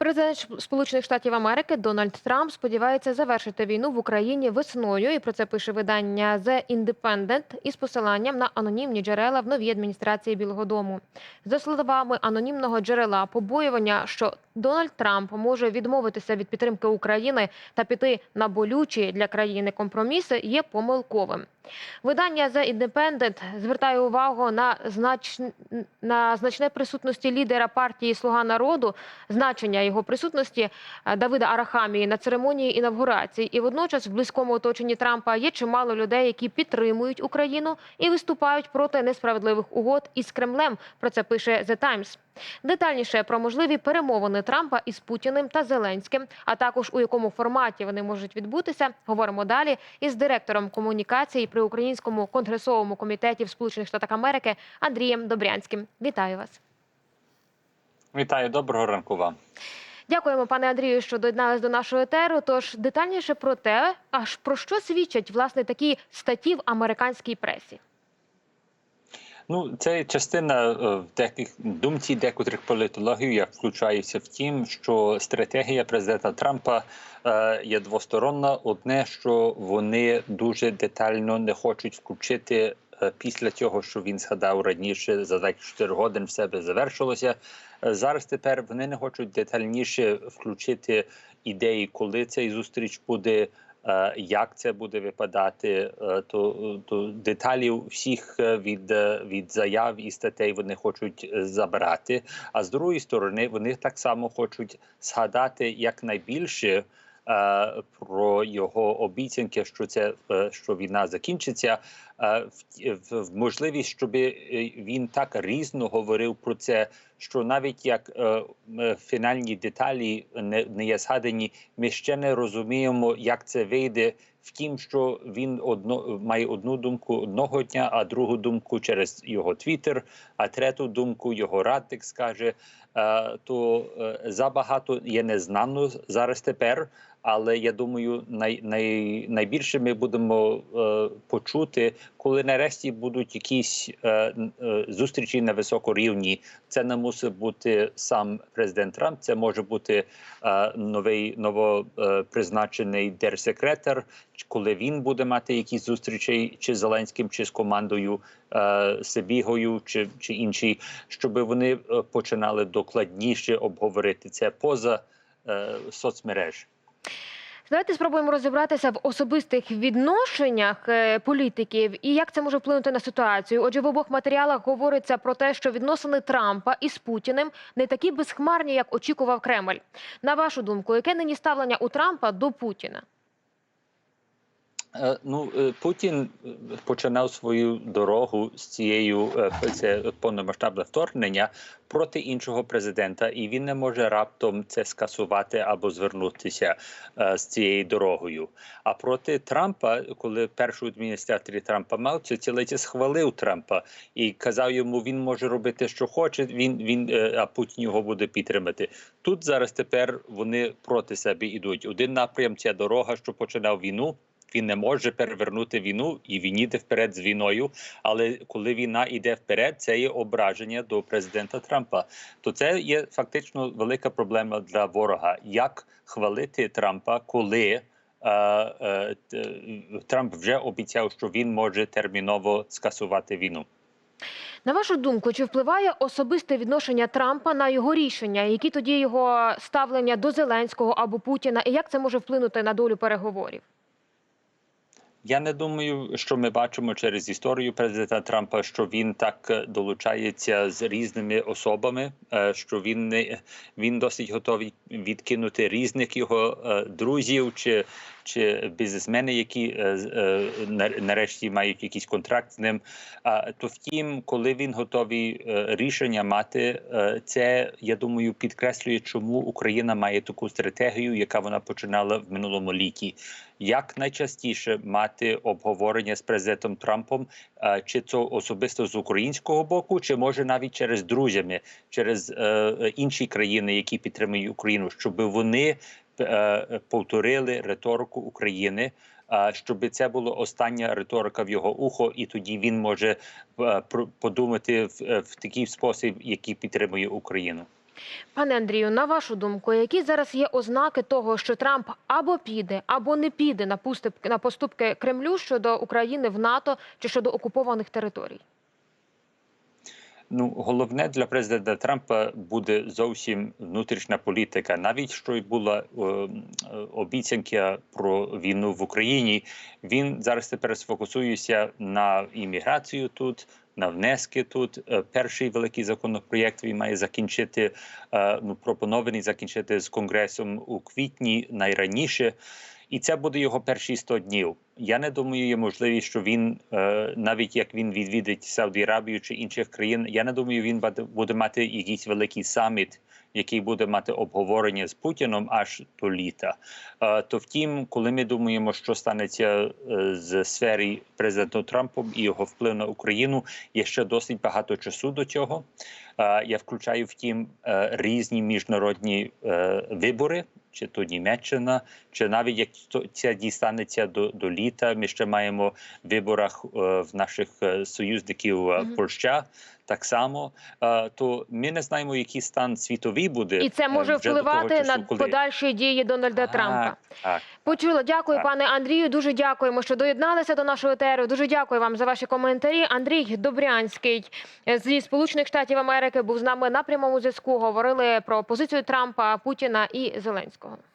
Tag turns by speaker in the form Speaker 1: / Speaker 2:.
Speaker 1: Президент Сполучених Штатів Америки Дональд Трамп сподівається завершити війну в Україні весною. І про це пише видання The Independent із посиланням на анонімні джерела в новій адміністрації Білого Дому. За словами анонімного джерела, побоювання, що Дональд Трамп може відмовитися від підтримки України та піти на болючі для країни компроміси, є помилковим. Видання The Independent звертає увагу на знач... на значне присутності лідера партії Слуга народу, значення його присутності е, Давида Арахамії на церемонії інавгурації. І водночас в близькому оточенні Трампа є чимало людей, які підтримують Україну і виступають проти несправедливих угод із Кремлем. Про це пише The Times. Детальніше про можливі перемовини Трампа із Путіним та Зеленським, а також у якому форматі вони можуть відбутися, говоримо далі із директором комунікації при Українському конгресовому комітеті в Сполучених Штатах Америки Андрієм Добрянським. Вітаю вас.
Speaker 2: Вітаю, доброго ранку вам.
Speaker 1: Дякуємо, пане Андрію, що доєднались до нашого етеру. Тож детальніше про те, аж про що свідчать власне такі статті в американській пресі.
Speaker 2: Ну, це частина е, деяких думці декотрих політологів. Я включаюся в тім, що стратегія президента Трампа е, є двосторонна. Одне, що вони дуже детально не хочуть включити після цього, що він згадав раніше за 24 годин, в себе завершилося. Е, Зараз тепер вони не хочуть детальніше включити ідеї, коли цей зустріч буде. е, Як це буде випадати, е, то, то деталів всіх е, від, е, від заяв і статей вони хочуть е, забрати. А з другої сторони, вони так само хочуть згадати якнайбільше е, про його обіцянки, що це е, що війна закінчиться. е, в, можливість, щоб він так різно говорив про це, що навіть як е, е, фінальні деталі не є згадані, ми ще не розуміємо, як це вийде. Втім, що він одно має одну думку одного дня, а другу думку через його твіттер, а третю думку його радник скаже. Е, то е, забагато є незнано зараз тепер. Але я думаю, най, най, найбільше ми будемо е, почути, коли нарешті будуть якісь е, е, зустрічі на високорівні. Це не мусить бути сам президент Трамп. Це може бути е, новий новопризначений держсекретар, коли він буде мати якісь зустрічі чи з Зеленським, чи з командою е, Сибігою, чи, чи інші, щоб вони е, починали докладніше обговорити це поза е, соцмереж.
Speaker 1: Давайте спробуємо розібратися в особистих відношеннях е, політиків і як це може вплинути на ситуацію. Отже, в обох матеріалах говориться про те, що відносини Трампа із Путіним не такі безхмарні, як очікував Кремль. На вашу думку, яке нині ставлення у Трампа до Путіна?
Speaker 2: Е, Ну, е, Путін е, починав свою дорогу з цією це повномасштабне вторгнення проти іншого президента, і він не може раптом це скасувати або звернутися з цією дорогою. А проти Трампа, коли першу адміністрацію Трампа мав, це цілиці схвалив Трампа і казав йому, він може робити, що хоче. Він він а Путін його буде підтримати. Тут зараз тепер вони проти себе йдуть. Один напрям це дорога, що починав війну. Він не може перевернути війну і він іде вперед з війною. Але коли війна йде вперед, це є ображення до президента Трампа. То це є фактично велика проблема для ворога. Як хвалити Трампа, коли е, е, Трамп вже обіцяв, що він може терміново скасувати війну?
Speaker 1: На вашу думку, чи впливає особисте відношення Трампа на його рішення? Які тоді його ставлення до Зеленського або Путіна, і як це може вплинути на долю переговорів?
Speaker 2: Я не думаю, що ми бачимо через історію президента Трампа, що він так е, долучається з різними особами, е, що він не він досить готовий відкинути різних його е, друзів чи, чи бізнесмени, які нарешті мають якийсь контракт з ним. А то втім, коли він готовий рішення мати, це я думаю підкреслює, чому Україна має таку стратегію, яка вона починала в минулому літі як найчастіше мати обговорення з президентом Трампом, е, чи це особисто з українського боку, чи може навіть через друзями, через е, інші країни, які підтримують Україну, щоб вони е, повторили риторику України. Щоб це була остання риторика в його ухо, і тоді він може подумати в такий спосіб, який підтримує Україну.
Speaker 1: Пане Андрію, на вашу думку, які зараз є ознаки того, що Трамп або піде, або не піде на поступки, Кремлю щодо України в НАТО чи щодо окупованих територій?
Speaker 2: Ну, головне для президента Трампа буде зовсім внутрішня політика. Навіть що й була е, е, обіцянка про війну в Україні, він зараз тепер сфокусується на імміграцію тут. На внески тут Е, перший великий законопроєкт він має закінчити ну пропонований закінчити з конгресом у квітні найраніше, і це буде його перші 100 днів. Я не думаю, є можливість, що він е, навіть як він відвідить Сауді Арабію чи інших країн. Я не думаю, він буде- мати якийсь великий саміт, який буде мати обговорення з Путіном аж до літа. Е, то втім, коли ми думаємо, що станеться е, з сфери президентом Трампом і його вплив на Україну, є ще досить багато часу до цього. Я включаю втім різні міжнародні вибори, чи то Німеччина, чи навіть як то- це дістанеться до, до літа. Ми ще маємо в виборах е, в наших е, союзників mm
Speaker 1: -hmm.
Speaker 2: Польща. Так само, Е, то ми не знаємо, який стан світовий буде.
Speaker 1: І це
Speaker 2: е,
Speaker 1: може впливати
Speaker 2: часу,
Speaker 1: на
Speaker 2: коли-
Speaker 1: подальші дії Дональда
Speaker 2: Так,
Speaker 1: Трампа.
Speaker 2: Так,
Speaker 1: Почула, дякую,
Speaker 2: Так.
Speaker 1: пане Андрію. Дуже дякуємо, що доєдналися до нашого етеру. Дуже дякую вам за ваші коментарі. Андрій Добрянський зі Сполучених Штатів Америки був з нами на прямому зв'язку. Говорили про позицію Трампа, Путіна і Зеленського.